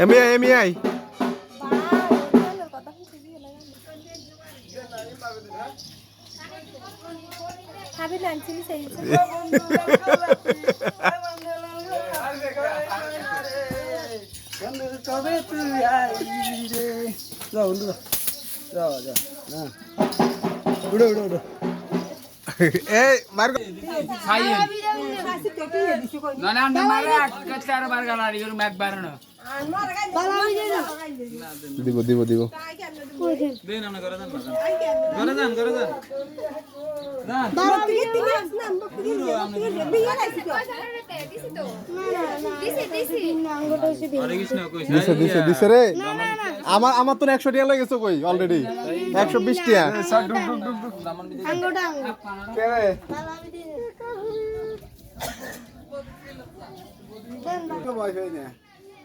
Emi I Emi I খাবি না চিনি সেই কবে তুই আইবি রে যাও বন্ধু যাও যাও না উড়ো উড়ো উড়ো এই মারে করে ম্যাক বারণ দিব দিব দিব। দেন আমরা করে দেন করে দেন করে দেন আমার আমার তো একশো টিয়া লেগেছে কই অলরেডি একশো বিশ টিয়া। কে রে?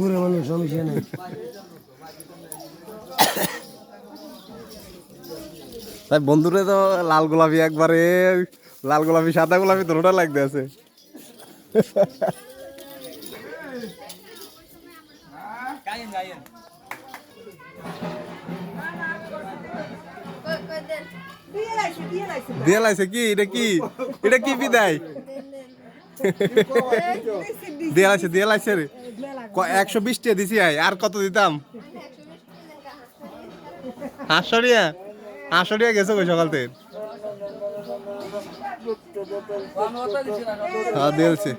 ঘুরে মানুষ সমস্যা নেই। তাই বন্ধুরে তো লাল গোলাপি একবারে লাল গোলাপি সাদা গোলাপি দুটোটা লাগতে আছে। গায়েন গায়েন। দিয়ে লাইছে কি? এটা কি? এটা কি বিদায়? দিয়ে লাইছে দিয়ে লাইছে রে একশো বিশ টিয়া দিছি আই, আর কত দিতাম? হাঁসরিয়া হাঁসরিয়া গেছো কই সকাল থেকে? হ্যাঁ দিয়েছে।